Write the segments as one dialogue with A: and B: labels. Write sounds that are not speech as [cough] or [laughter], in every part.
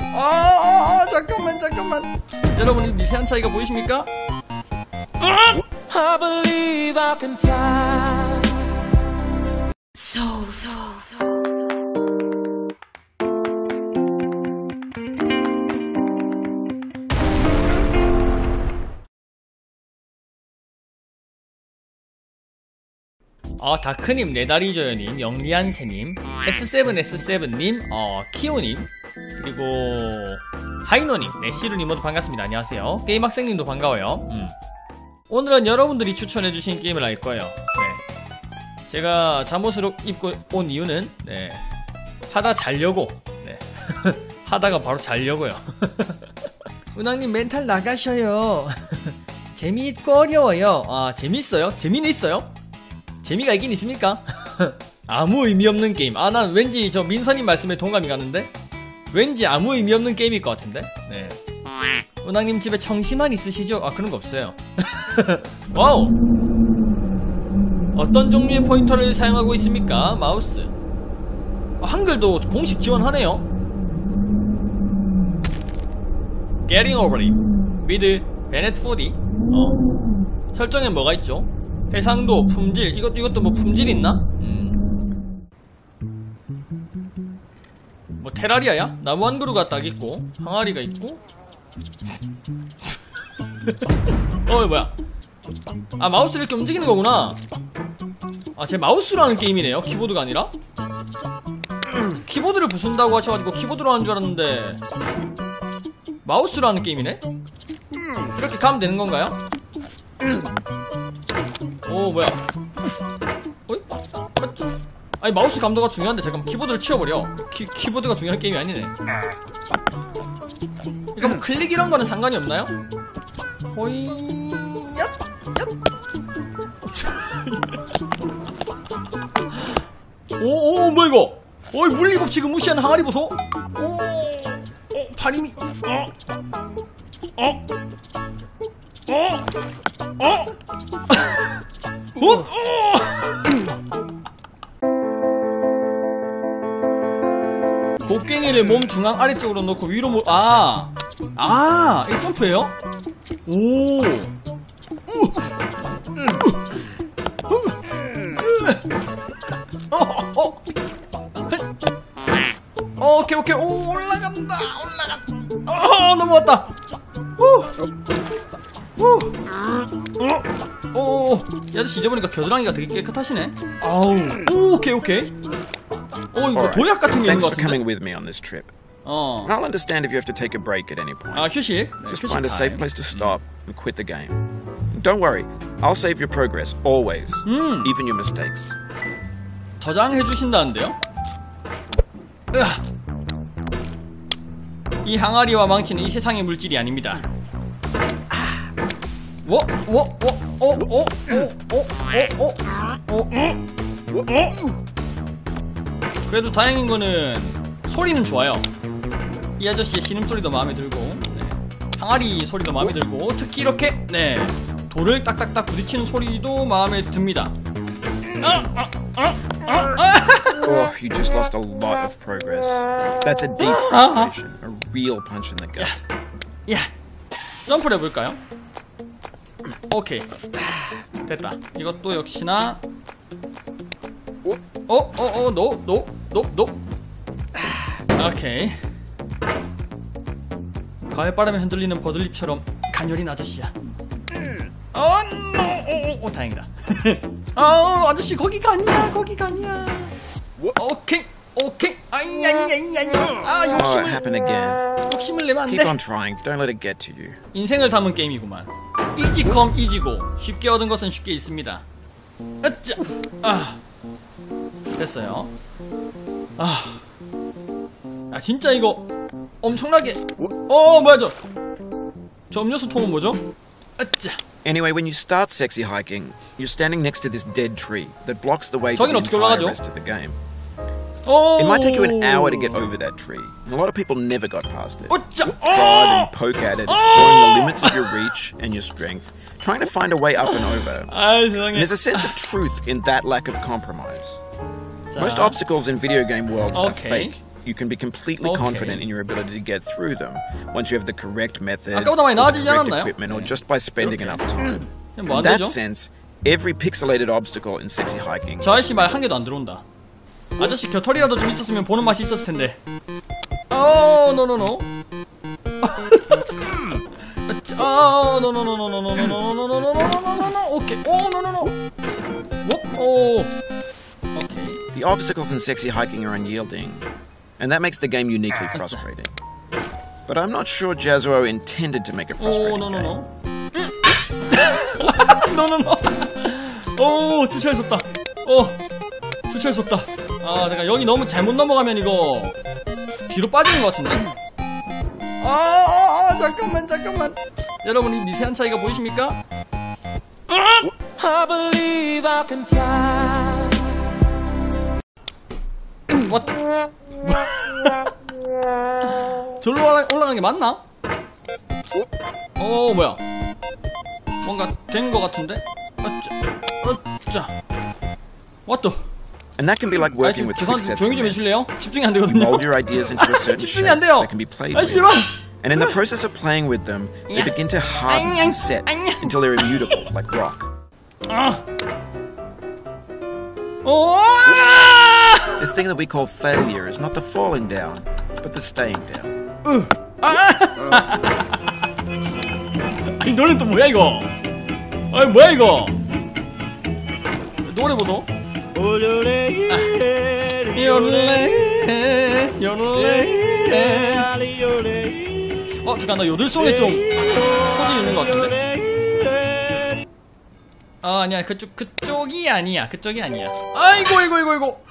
A: 아, 아, 아 잠깐만 잠깐만 여러분 이 미세한 차이가 보이십니까?
B: I believe I can fly.
C: So,
A: 어, 다크님, 네다리조여님, 영리한새님, S7S7님, 어, 키오님, 그리고, 하이노님, 네, 시루님 모두 반갑습니다. 안녕하세요. 게임 학생님도 반가워요. 음. 오늘은 여러분들이 추천해주신 게임을 할 거예요. 네. 제가 잠옷을 입고 온 이유는, 네, 하다 자려고, 네. [laughs] 하다가 바로 자려고요. [laughs] 은왕님 멘탈 나가셔요. [laughs] 재미있고 어려워요. 아, 재밌어요? 재미는 있어요? 재미가 있긴 있습니까? 아무 의미 없는 게임. 아, 난 왠지 저 민선님 말씀에 동감이 가는데? 왠지 아무 의미 없는 게임일 것 같은데? 네. 은왕님 집에 청심환 있으시죠? 아, 그런 거 없어요. [laughs] 와우! 어떤 종류의 포인터를 사용하고 있습니까? 마우스. 아, 한글도 공식 지원하네요. Getting over it. with Bennett 40. 어. 설정엔 뭐가 있죠? 해상도, 품질, 이것, 이것도 뭐 품질 있나? 테라리아야? 나무 한 그루가 딱 있고, 항아리가 있고. [laughs] 어, 뭐야? 아, 마우스를 이렇게 움직이는 거구나. 아, 제 마우스로 하는 게임이네요. 키보드가 아니라. 키보드를 부순다고 하셔가지고 키보드로 하는 줄 알았는데, 마우스로 하는 게임이네? 이렇게 가면 되는 건가요? 오 뭐야 어이? 아니 마우스 감도가 중요한데 잠깐 키보드를 치워버려 키, 키보드가 중요한 게임이 아니네 이거 뭐 클릭 이런 거는 상관이 없나요? 호이 오오 [laughs] 뭐야 이거 어이 물리 법칙을 무시하는 항아리 보소 오 어, 파림이 어? 어? 어? 어? 어? 곡괭이를 몸 중앙 아래쪽으로 놓고 위로 모, 아, 아, 이 점프예요? 오, 어, 어, 어, 오케이, 오케이, 오, 올라간다, 올라간다, 어, 넘어왔다, 오, 오, 오, 오, 이 아저씨 잊어보니까 겨드랑이가 되게 깨끗하시네. 아우, 오, 오케이, 오케이. 오, 이거. 도약 같은 게 있는 것 같은데. 어,
D: I'll understand if you have to take a break at any point.
A: 아 휴식. 네,
D: Just
A: 휴식
D: find a safe place to stop and quit the game. Don't worry, I'll save your progress always,
A: 음,
D: even your mistakes.
A: 저장해 주신다는데요? 으아. 이 항아리와 망치는 이 세상의 물질이 아닙니다. 워, 워, 워, 어, 어, 어, 어, 어, 어, 어, 어. 그래도 다행인 거는 소리는 좋아요. 이 아저씨의 신음소리도 마음에 들고, 네. 항아리 소리도 마음에 들고, 특히 이렇게, 네. 돌을 딱딱딱 부딪히는 소리도 마음에 듭니다. 아, 아, 아, 아, 아.
D: Oh, you just lost a lot of progress. That's a deep frustration, a real punch in the gut.
A: 야, 점프를 해볼까요? 오케이, 됐다. 이것도 역시나 어, 어, 어, 노, 노, 노, 노. 오케이. 가을 바람에 흔들리는 버들잎처럼 가녀린 아저씨야. 어, 노, 오, 오, 오, 다행이다. [laughs] 어, 아저씨 거기가 아니야, 거기가 아니야. 오케이, 오케이. 아이, 아이, 아이, 아이. 아,
D: Oh,
A: 욕심을,
D: again.
A: 욕심을 내면 안
D: Keep
A: 돼.
D: on trying. Don't let it get to you.
A: 인생을 담은 게임이구만. 이지컴 이지고 쉽게 얻은 것은 쉽게 있습니다. 아, 됐어요. 아, 아 진짜 이거 엄청나게. 어 뭐야 저? 저 음료수 통은 뭐죠? 으짜.
D: Anyway, when you start sexy hiking, you're standing next to this dead tree that blocks the way to
A: 저긴
D: the
A: 어떻게
D: entire
A: 올라가죠?
D: rest of the game.
A: 오.
D: It might take you an hour to get over that tree, and a lot of people never got past it.
A: 으짜.
D: Prod and poke at it, exploring the limits of your reach and your strength, trying to find a way up and over.
A: 아 세상에.
D: There's a sense of truth in that lack of compromise.
A: 자,
D: Most obstacles in video game worlds are
A: Okay.
D: fake, you can be completely
A: Okay.
D: confident in your ability to get through them once you have the correct method,
A: 아까보다 많이
D: or the
A: 나아지지
D: correct
A: 않았나요?
D: equipment, or just by spending
A: 이렇게.
D: enough time.
A: 그냥 뭐안
D: In that
A: 되죠?
D: sense, every pixelated obstacle in sexy hiking
A: 저 아저씨 말 한 개도 안 들어온다. 아저씨 겨털이라도 좀 있었으면 보는 맛이 있었을 텐데. 어, 노노노. 어, 노노노노노노노노노노노노노노노노노. 오케이. 오,
D: obstacles in sexy hiking are unyielding, and that makes the game uniquely frustrating. But I'm not sure Jazuo intended to make a
A: 오,
D: frustrating
A: 노노노.
D: game.
A: 노노노. 오, 주차했었다. 오, 주차했었다. 아, 내가 여기 너무 잘못 넘어가면 이거 뒤로 빠지는 것 같은데. 아, 아, 아, 잠깐만, 잠깐만. 여러분, 이 미세한 차이가 보이십니까?
B: I believe I can fly.
A: What? 절로 올라- 올라가는 게 맞나? 어, 뭐야? 뭔가 된것 같은데? 어짜, 어짜. What the?
D: And that can be like
A: 아,
D: working
A: 지금
D: with quick sets
A: 조용히 좀 해주실래요? 집중이 안 되거든요.
D: mold your ideas into a certain shape that can be played with. And in the process of playing with them, they begin to harden and set until they're immutable, like rock.
A: 아. 오!
D: This thing that we call failure is not the falling down, but the staying down.
A: 아니 노래 또 뭐야 이거? 아니 뭐야 이거? 노래 보소. 요래 요래. 어 잠깐 나 요들송에 좀 소질 있는 것 같은데? 아 아니야 그쪽 그 쪽이 아니야 그쪽이 아니야. 아이고 이고 이고 이고.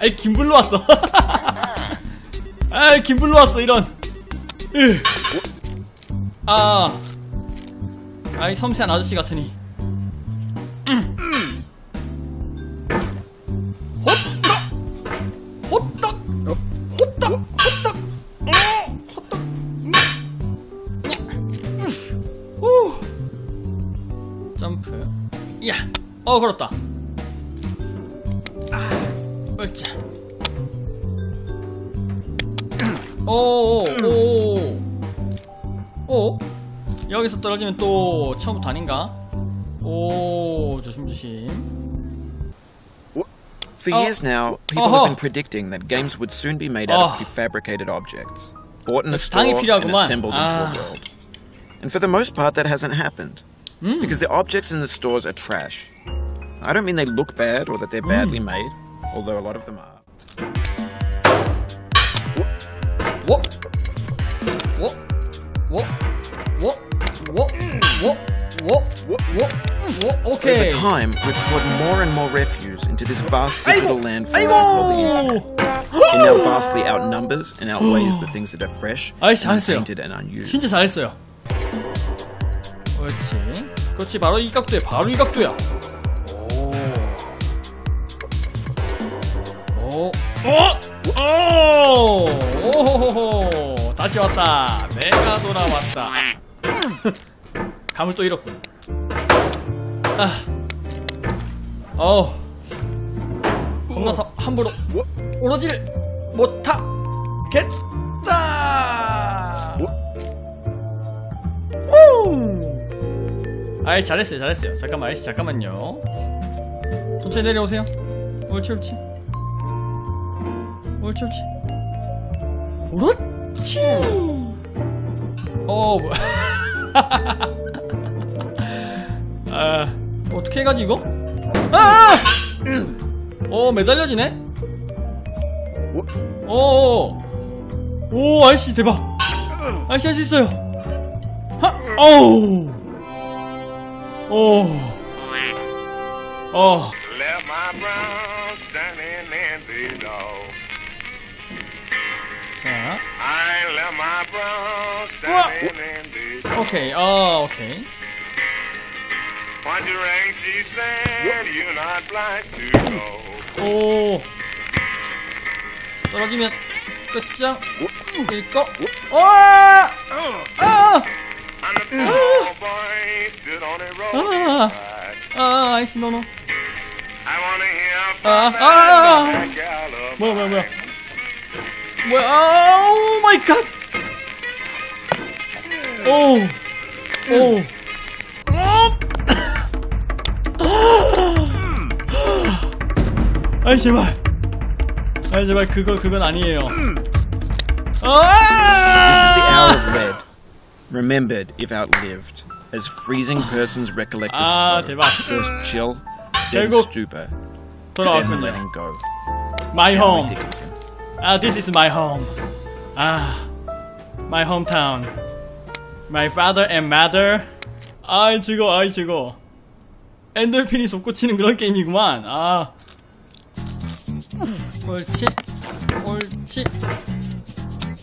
A: 아이 김불로 왔어. [laughs] 아이 김불로 왔어 이런. 으. 아. 아이 섬세한 아저씨 같으니. 음. 어, 걸었다. 아, 으짜. 오, 오, 오. 여기서 떨어지면 또 처음부터 아닌가? 오, 조심조심.
D: For
A: Oh.
D: years now, people
A: Oh.
D: have been predicting that games would soon be made out
A: Oh.
D: of prefabricated objects, bought in a store and assembled into
A: 아.
D: a world. And for the most part, that hasn't happened.
A: Hmm.
D: Because the objects in the stores are trash. I don't mean they look bad or that they're
A: Hmm.
D: badly made, although a lot of them are.
A: 워? 워? 워? 워? 워? 워? 워? 워? 워? 오케이.
D: Over time, we've poured more and more refuse into this vast digital
A: 아이고,
D: landfill called the internet.
A: 아이고.
D: It now vastly outnumbers and outweighs the things that are fresh,
A: 아이, 잘했어요.
D: untainted, and unused.
A: 진짜 잘했어요. 그렇지. 그렇지. 바로 이 각도야. 바로 이 각도야. 오. 오. 오. 오. 오호호호. 다시 왔다. 내가 돌아왔다. [laughs] 감을 또 잃었군. 아. 어우. 겁나서 함부로 오러질 못하겠다. 우! 아이 잘했어요 잘했어요 잠깐만 아이씨 잠깐만요 천천히 내려오세요 옳지 옳지 옳지 옳지 그렇지 어 뭐. [laughs] 아 어떻게 해가지 이거 아! 어 매달려지네 오, 오, 아저씨 대박. 아저씨 할 수 있어요. 하, 어우, 오, 어, 자,
E: I left my brown standing in the door.
A: 오케이, 어, 오케이.
E: Wondering, she said, you're not obliged to go.
A: 오, 떨어지면 끝장 읽고, 와, 아,
E: And the poor boy stood on the road.
A: 아, 아, 아이씨 너너.
E: I wanna hear
A: 아, 아, 아. 뭐야, 뭐야, 뭐야. 뭐야, 아, 오 마이 갓! 오, 오. 아 [gasps] 이, 제발. 아이, 제발, 그거, 그건 아니에요.
D: This is the hour
A: 아!
D: of red, remembered if outlived, as freezing persons recollect the
A: Ah,
D: snow.
A: 대박.
D: First chill, then
A: 결국
D: stupor, then
A: 돌아왔군요.
D: letting go.
A: My
D: Henry
A: home.
D: Dickinson.
A: Ah, this is my home. Ah, my hometown. My father and mother. 아이 즐거, 아이 즐거. 엔돌핀이 솟구치는 그런 게임이구만. 아, 옳지, 옳지.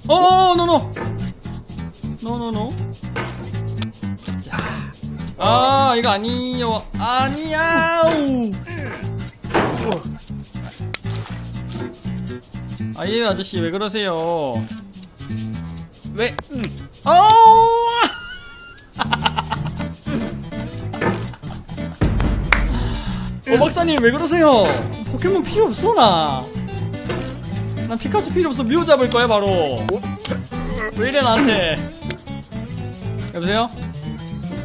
A: 어, 노노, 노노노. 자, 아 이거 아니요, 아니야. 아예 아저씨 왜 그러세요? 왜? 어우! 어 박사님 왜 그러세요? 포켓몬 필요 없어 나. 난 피카츄 필요 없어 뮤 잡을 거야 바로. 왜 이래 나한테? 여보세요?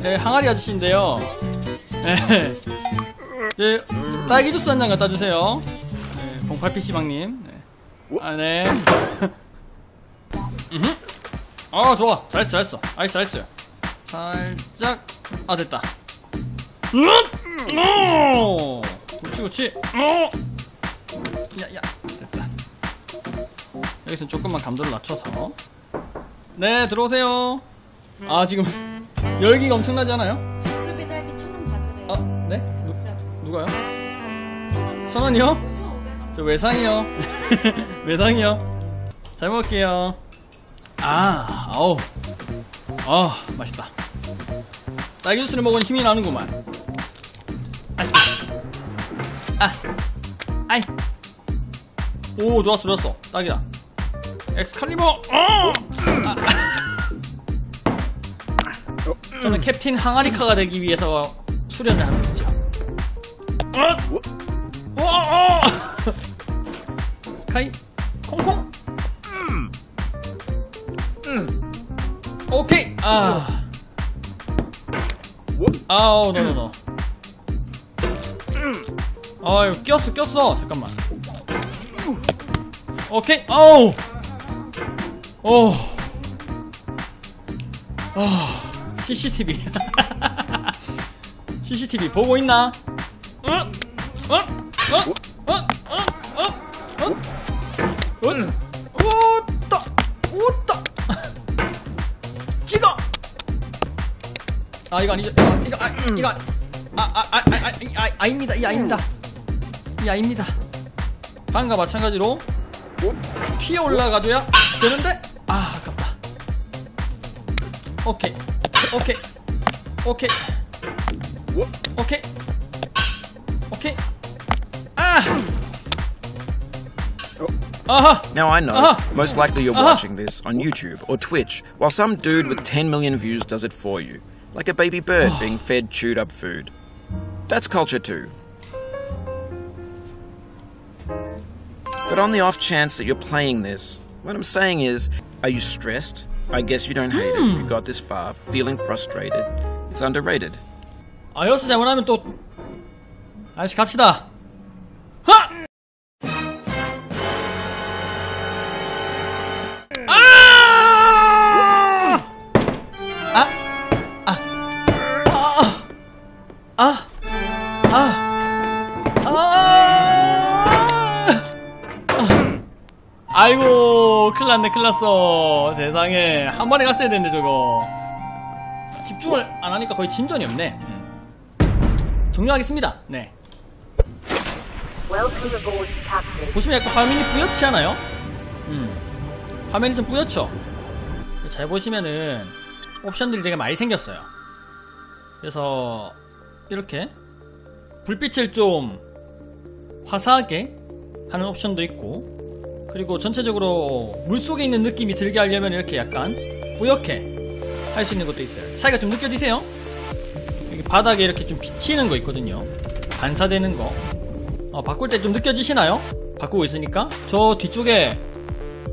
A: 네 항아리 아저씨인데요. 네. 네, 딸기 주스 한 잔 갖다 주세요. 네, 08 PC방님. 네. 아, 네. 음흠. 아, 좋아. 잘했어, 잘했어. 아이스, 잘했어요. 살짝, 아, 됐다. 음! 오! 그렇지, 그렇지. 어! 야, 야. 됐다. 여기서 조금만 감도를 낮춰서. 네, 들어오세요. 아, 지금, 열기가 엄청나지 않아요?
C: 수비 달비 천원 받으래요.
A: 아, 네? 누,
C: 진짜.
A: 누가요?
C: 천원.
A: 천 원이요?
C: 5,500원.
A: 저 외상이요. [laughs] 외상이요. 잘 먹을게요. 아, 아우. 아, 맛있다. 딸기 주스를 먹으니 힘이 나는구만. 아, 아, 아이. 오, 좋았어, 좋았어. 딱이다. 엑스칼리버. 어! 아, 아. 저는 캡틴 항아리카가 되기 위해서 수련을 하는 거죠. 어? 어, 어! 스카이 콩콩 오케이 아 아우 노노노 아 이거 꼈어 꼈어 잠깐만 오케이 어우 오 아, CCTV CCTV [laughs] 보고 있나? 어? 어? 어? 어? 어? 아, 이거 아니죠? 이거, 이거, 아, 이거, 아, 아, 아, 아, 아, 이, 아, 아닙니다. 이 아닙니다. 방과 마찬가지로 피에 올라가줘야 되는데, 아, 아깝다. 오케이. 오케이. 오케이. 오케이. 오케이. 아! 아하!
D: Now I know,
A: Uh-huh.
D: most likely you're
A: Uh-huh.
D: watching this on YouTube or Twitch, while some dude with 10 million views does it for you, like a baby bird being fed chewed up food. That's culture too. But on the off chance that you're playing this, what I'm saying is, are you stressed? I guess you don't hate it. You got this far, feeling frustrated. It's underrated.
A: 아, 여기서 잘못하면 또, 아저씨 갑시다. 하! 큰일 났네, 큰일 났어. 세상에. 한 번에 갔어야 되는데, 저거. 집중을 안 하니까 거의 진전이 없네. 음. 종료하겠습니다. 네. 보시면 약간 화면이 뿌옇지 않아요? 음. 화면이 좀 뿌옇죠? 잘 보시면은 옵션들이 되게 많이 생겼어요. 그래서 이렇게 불빛을 좀 화사하게 하는 옵션도 있고 그리고 전체적으로 물속에 있는 느낌이 들게 하려면 이렇게 약간 뿌옇게 할 수 있는 것도 있어요. 차이가 좀 느껴지세요? 여기 바닥에 이렇게 좀 비치는 거 있거든요. 반사되는 거. 어, 바꿀 때 좀 느껴지시나요? 바꾸고 있으니까 저 뒤쪽에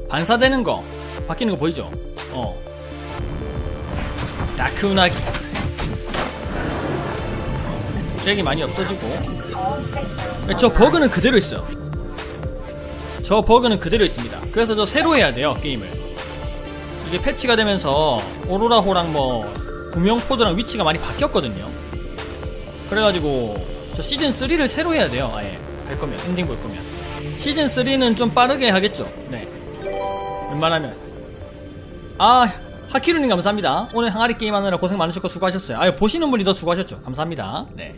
A: 반사되는 거 바뀌는 거 보이죠? 어 다크운하기 쓰레기 많이 없어지고 저 버그는 그대로 있어요 저 버그는 그대로 있습니다. 그래서 저 새로 해야 돼요 게임을. 이게 패치가 되면서 오로라호랑 뭐 구명포드랑 위치가 많이 바뀌었거든요. 그래가지고 저 시즌 3를 새로 해야 돼요 아예. 갈 거면 엔딩 볼 거면. 시즌 3는 좀 빠르게 하겠죠? 네. 웬만하면. 아 하키루님 감사합니다. 오늘 항아리 게임 하느라 고생 많으셨고 수고하셨어요. 아 보시는 분이 더 수고하셨죠? 감사합니다. 네